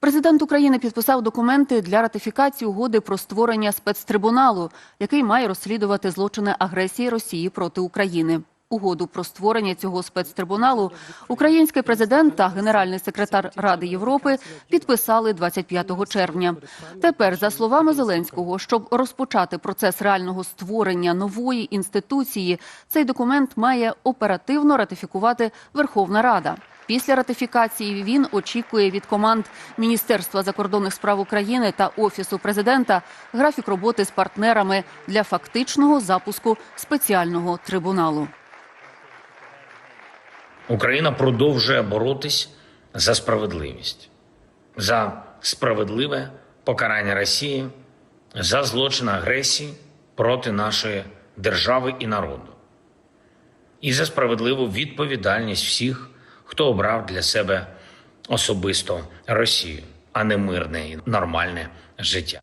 Президент України підписав документи для ратифікації угоди про створення спецтрибуналу, який має розслідувати злочини агресії Росії проти України. Угоду про створення цього спецтрибуналу український президент та генеральний секретар Ради Європи підписали 25 червня. Тепер, за словами Зеленського, щоб розпочати процес реального створення нової інституції, цей документ має оперативно ратифікувати Верховна Рада. Після ратифікації він очікує від команд Міністерства закордонних справ України та Офісу президента графік роботи з партнерами для фактичного запуску спеціального трибуналу. Україна продовжує боротись за справедливість, за справедливе покарання Росії, за злочин агресії проти нашої держави і народу, і за справедливу відповідальність всіх, хто обрав для себе особисто Росію, а не мирне і нормальне життя.